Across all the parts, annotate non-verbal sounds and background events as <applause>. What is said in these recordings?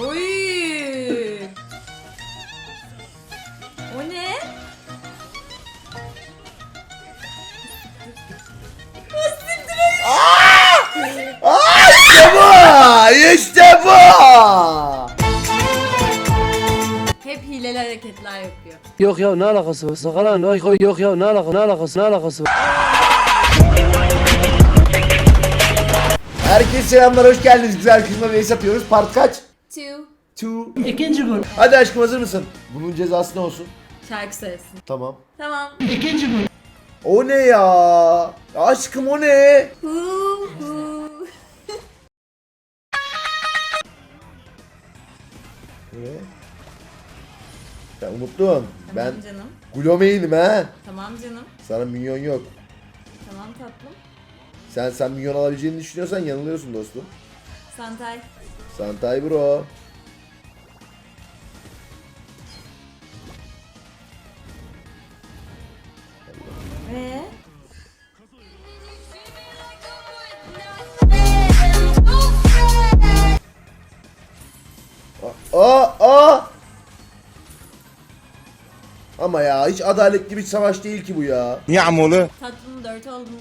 Oy. O ne? İşte bu! İşte bu! Hep hileli hareketler yapıyor. Yok ya ne alakası var? Sakalan ay koy yok ya ne alakası ne alakası ne alakası var? Herkese selamlar, hoş geldiniz. Güzel kızma ve atıyoruz. Part kaç? Two. Two. İkinci gol. Hadi aşkım hazır mısın? Bunun cezası ne olsun? Şarkı söylesin. Tamam. Tamam. İkinci gol. O ne ya? Aşkım o ne? Hu hu. Ne? <laughs> Sen unuttun. Ben Tamam canım. Glomeydim ha. Tamam canım. Sana minyon yok. Tamam tatlım. Sen sen minyon alabileceğini düşünüyorsan yanılıyorsun dostum. Santay. Santay bro. Ve Aa aa. Ama ya hiç adaletli bir savaş değil ki bu ya. Yağmurlu. tatlım dört oldum.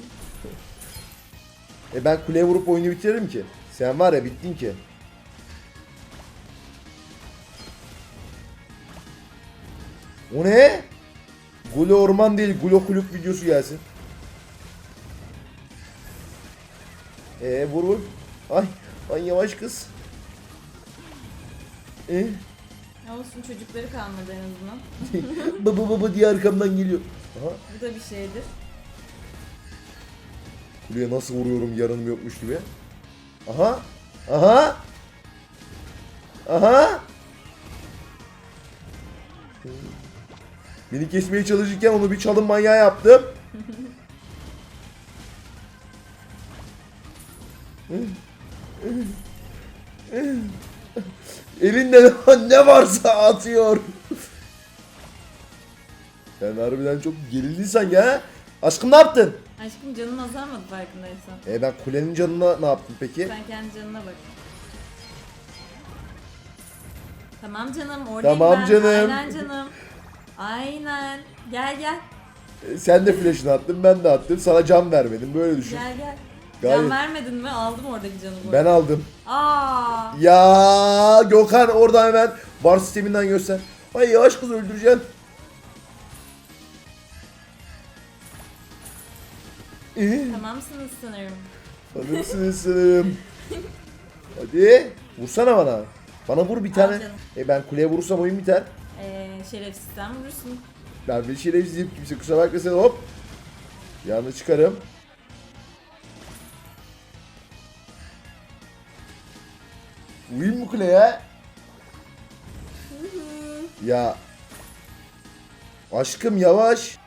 E ben kuleye vurup oyunu bitiririm ki. Sen var ya bittin ki. O ne? Gulo orman değil, Gulo kulüp videosu gelsin. Ee vur vur. Ay, ay yavaş kız. Ee, Olsun çocukları kalmadı en azından. <laughs> baba baba diye arkamdan geliyor. Aha, Bu da bir şeydir. kuleye nasıl vuruyorum yarınım yokmuş gibi. Aha, aha. Aha. Beni kesmeye çalışırken onu bir çalım manyağı yaptım. Elinde ne varsa atıyor. Sen harbiden çok gerildin sanki ha? Aşkım ne yaptın? Aşkım canın azalmadı farkındaysan. E ben kulenin canına ne yaptım peki? Sen kendi canına bak. Tamam canım oradayım Tamam ben. canım. Aynen canım. Aynen. Gel gel. E, Sen de flash'ını attın ben de attım. Sana can vermedim böyle düşün. Gel gel. Gayet- Can vermedin mi? Aldım oradaki canı bu. Ben aldım. Aa. Ya Gökhan orada hemen var sisteminden göster. Ay yavaş kız öldüreceksin. İyi. Tamamsınız sanırım. Sanırsınız sanırım. <laughs> Hadi. Vursana bana. Bana vur bir tane. E ben kuleye vurursam oyun biter. Ee, şerefsizden vurursun. Ben bir şerefsizim. Kimse kusura bakmasın. Hop. Yanına çıkarım. Vurayım mı kuleye? Ya. Aşkım yavaş.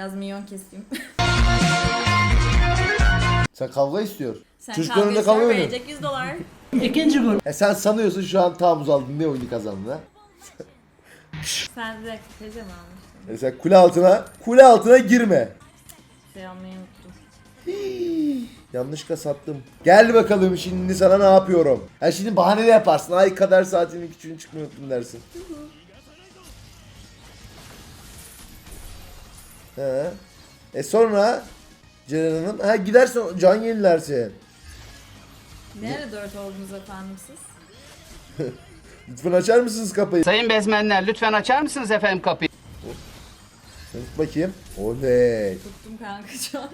Biraz minyon keseyim. <laughs> Sen kavga istiyor. Sen Çocukların önünde kavga ister mı? verecek 100 dolar. <laughs> İkinci gol. E sen sanıyorsun şu an tam aldın ne oyunu kazandın ha? <laughs> Sen de teyze mi almıştın? E sen kule altına, kule altına girme. Şey almayı unuttum. Yanlışlıkla sattım. Gel bakalım şimdi sana ne yapıyorum. Ha şimdi bahane de yaparsın. Ay kadar saatinin küçüğünü çıkmayı unuttum dersin. He. E sonra Ceren Hanım ha gidersin can yenilersin. Ne ara 4 oldunuz efendim siz? <laughs> Lütfen açar mısınız kapıyı? Sayın bezmenler lütfen açar mısınız efendim kapıyı? Tut bakayım. Oley. Tuttum kanka şu an.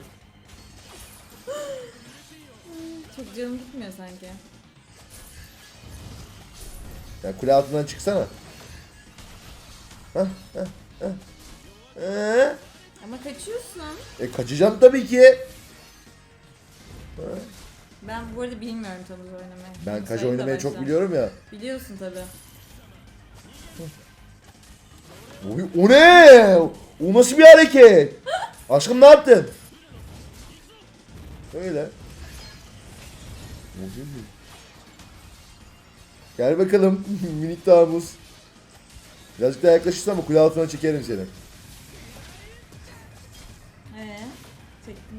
Çok canım gitmiyor sanki. Ya kule altından çıksana. Hah, hah, hah. Ee? Ama kaçıyorsun. E kaçacağım tabii ki. Ben bu arada bilmiyorum tabii oynamayı. Ben kaç Sayın da oynamayı çok biliyorum ya. Biliyorsun tabii. Oy, o ne? O nasıl bir hareket? Aşkım ne yaptın? Öyle. Oy. Gel bakalım <laughs> minik dağımız. Birazcık daha yaklaşırsan ama kule altına çekerim seni.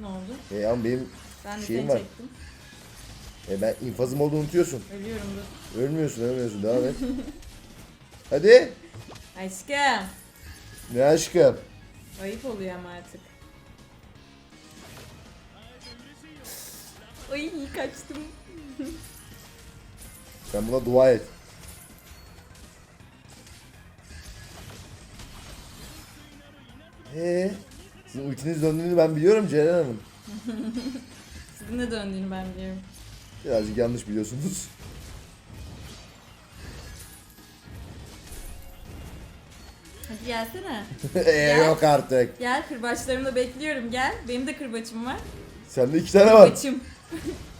Oldu? E ama benim Ben de Şeyim seni var. çektim. e, ben infazım olduğunu unutuyorsun. Ölüyorum dur. Ölmüyorsun ölmüyorsun devam et. <laughs> Hadi. Aşkım. Ne aşkım? Ayıp oluyor ama artık. Ay iyi kaçtım. <laughs> Sen buna dua et. Ee, sizin ultiniz döndüğünü ben biliyorum Ceren Hanım. <laughs> Sizin ne döndüğünü ben biliyorum. Birazcık yanlış biliyorsunuz. Hadi gelsene. <laughs> ee, yok artık. Gel kırbaçlarımda bekliyorum gel. Benim de kırbaçım var. Sende iki tane var. Kırbaçım.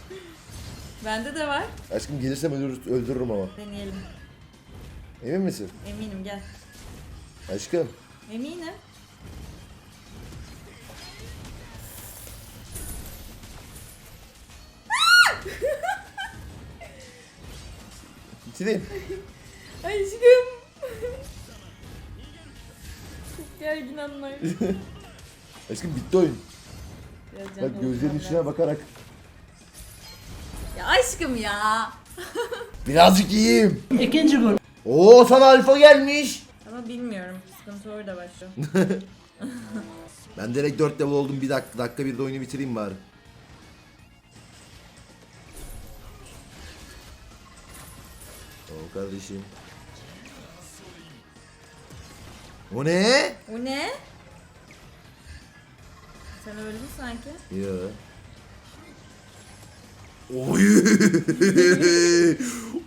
<laughs> Bende de var. Aşkım gelirsem öldür- öldürürüm ama. Deneyelim. Emin misin? Eminim gel. Aşkım. Eminim. Bitireyim. <laughs> Aşkım. Çok gergin anlar. <laughs> Aşkım bitti oyun. Bak gözlerin doldurmam içine bakarak. Ya aşkım ya. <laughs> Birazcık iyiyim. İkinci gol. Oo sana alfa gelmiş. Ama bilmiyorum. Sıkıntı orada başlıyor. Ben direkt 4 level oldum. Bir dakika, dakika bir de oyunu bitireyim bari. O kardeşim. O ne? O ne? Sen öldün sanki. Ya. Oy.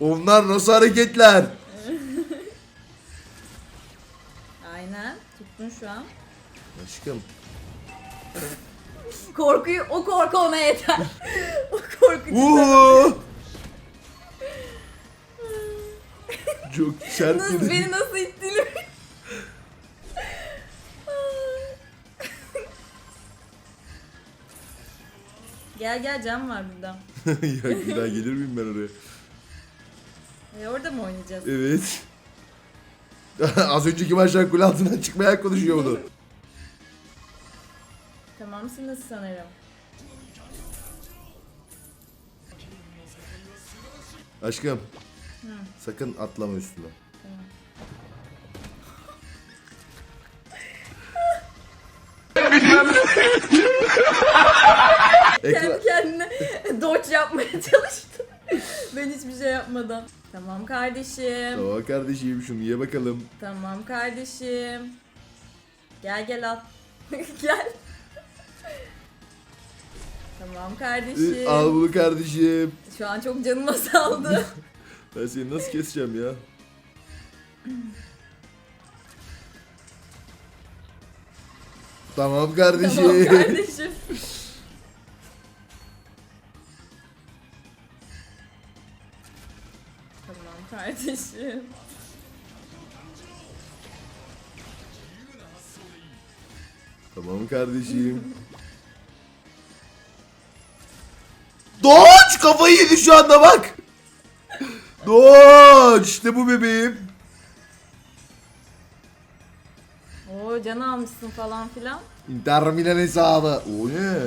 <laughs> Onlar nasıl hareketler? <laughs> Aynen. Tuttun şu an. Aşkım. Korkuyu, o korku ona yeter. <laughs> o korku. Çok sert Nasıl, beni nasıl ittiğini <laughs> Gel gel cam var burada. <laughs> ya bir daha gelir miyim ben oraya? E, orada mı oynayacağız? Evet. <laughs> Az önceki maçtan kule altından çıkmaya konuşuyor bunu. Tamamsınız sanırım. Aşkım. Sakın atlama üstüne. Ekran... Kendi kendine dodge yapmaya çalıştı. ben hiçbir şey yapmadan. Tamam kardeşim. Tamam kardeşim şunu ye bakalım. Tamam kardeşim. Gel gel al. <laughs> gel. Tamam kardeşim. Al bunu kardeşim. Şu an çok canım azaldı. <laughs> Ben seni nasıl keseceğim ya? Tamam kardeşim. tamam kardeşim. <laughs> tamam kardeşim. Tamam kardeşim. Doğuş kafayı yedi şu anda bak. Doğuş işte bu bebeğim. Oo can almışsın falan filan. Inter Milan hesabı. O ne?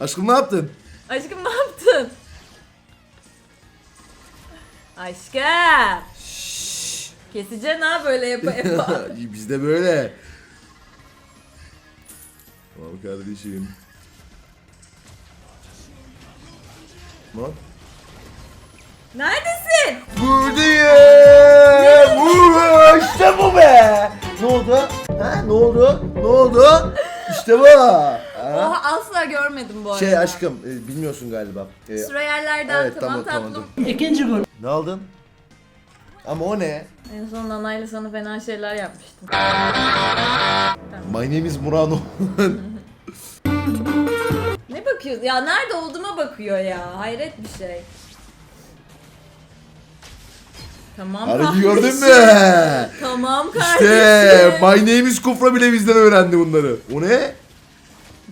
Aşkım ne yaptın? Aşkım ne yaptın? Aşkım. Keseceksin ha böyle yapa yapa. <laughs> Bizde böyle. Tamam kardeşim. Lan. Neredesin? Buradayım. Bu işte bu be. Ne oldu? Ha ne oldu? Ne oldu? İşte bu. Ha? Oha asla görmedim bu arada. Şey aşkım e, bilmiyorsun galiba. E, Şuraya yerlerden evet tamam, tamam tamam. tatlım. İkinci gol. Ne aldın? Ama o ne? En son Nana'yla sana fena şeyler yapmıştım. My name is Murano. Ne bakıyorsun? Ya nerede olduğuma bakıyor ya. Hayret bir şey. Tamam Harbi gördün mü? <laughs> Tamam İşte kardeşim. My name is Kufra bile bizden öğrendi bunları. O ne?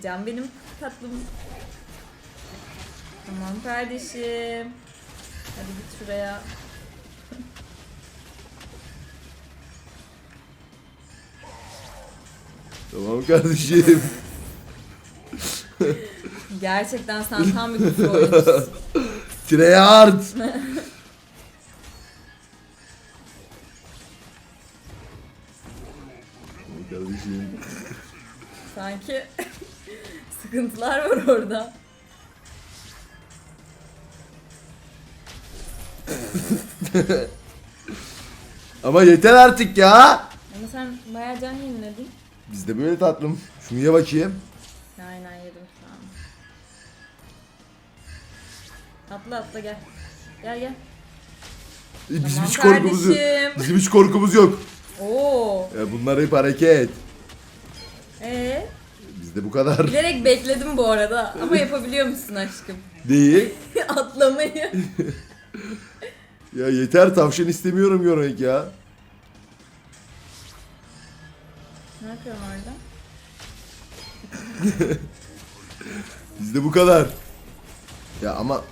Can benim tatlım. Tamam kardeşim. Hadi git şuraya. Tamam kardeşim. <laughs> Gerçekten sen tam bir kutu oyuncusun. <laughs> Treyard. kardeşim. <laughs> Sanki sıkıntılar var orada. Ama yeter artık ya. Ama sen bayağı can yeniledin. Biz de böyle tatlım. Şunu ye bakayım. Atla atla gel. Gel gel. Bizim Tamam hiç korkumuz yok. kardeşim. Bizim hiç korkumuz yok. Oo. Ya bunlar hep hareket. Ee, Bizde bu kadar bilerek bekledim bu arada ama yapabiliyor musun aşkım? değil. <laughs> Atlamayı. Ya yeter tavşan istemiyorum Yorank ya. ne yapıyorsun orada? <laughs> Bizde bu kadar. Ya ama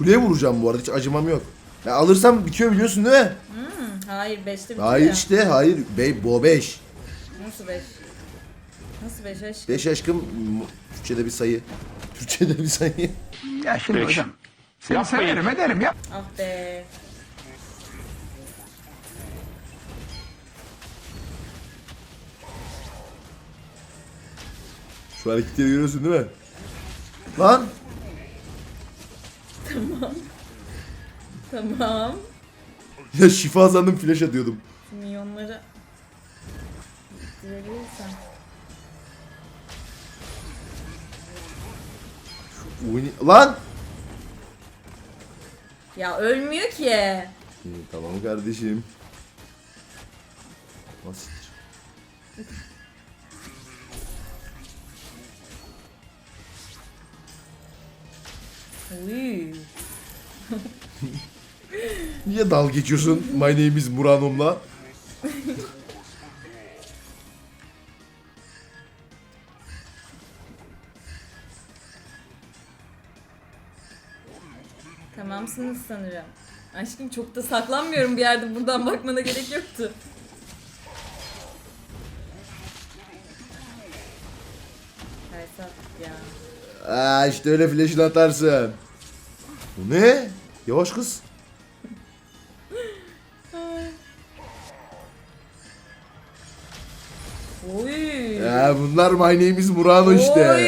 kuleye vuracağım bu arada hiç acımam yok. Ya alırsam bitiyor biliyorsun değil mi? Hmm, hayır 5'te bitiyor. Hayır işte hayır. Bey bu 5. Nasıl 5? Nasıl 5 aşkım? 5 aşkım Türkçe'de bir sayı. <laughs> Türkçe'de bir sayı. Ya şimdi hocam. Seni severim ederim ya. Ah be. Şu hareketleri görüyorsun değil mi? Lan Tamam. ya şifa sandım flash atıyordum. Milyonları bitirebilirsen. Oyun- Lan! Ya ölmüyor ki. İyi, tamam kardeşim. Nasıl? Uy. Niye dal geçiyorsun My name is Muranom'la? Tamamsınız sanırım. Aşkım çok da saklanmıyorum bir yerde buradan bakmana gerek yoktu. Aa işte öyle flash'ını atarsın. Bu ne? Yavaş kız. Oy. Ya bunlar My name is Murano işte. Oy.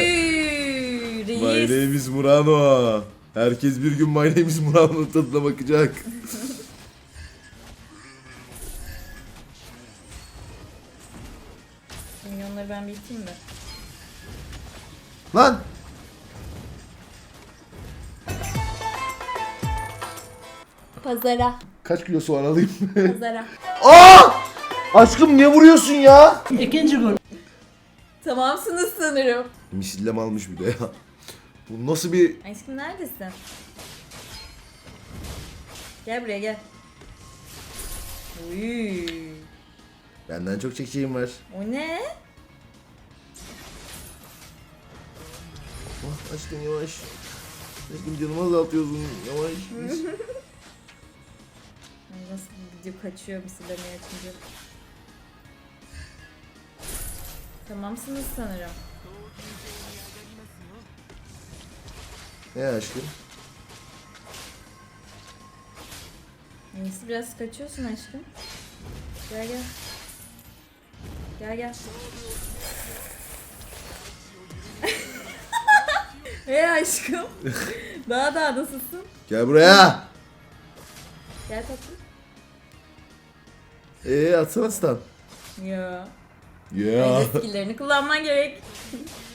My Reis. name is Murano. Herkes bir gün My name is Murano'nun tadına bakacak. Milyonları ben bir iteyim de. Lan! Pazara. Kaç kilo soğan alayım? Pazara. <laughs> Aa! Aşkım ne vuruyorsun ya? Tamamsınız sanırım. Misillem almış bir de ya. Bu nasıl bir... Aşkım neredesin? Gel buraya gel. Uy. Benden çok çekeceğim var. O ne? Ah aşkım yavaş. Aşkım canımı azaltıyorsun. Yavaş. <laughs> Nasıl video kaçıyor misillemeye açınca. Tamamsınız sanırım. ne aşkım? Neyse biraz kaçıyorsun aşkım. Gel gel. Gel gel. <laughs> Hey aşkım. daha daha nasılsın? Gel buraya. Gel tatlım. Eee atsana stan. Ya. Ya. Önce skill'lerini kullanman gerek. <laughs>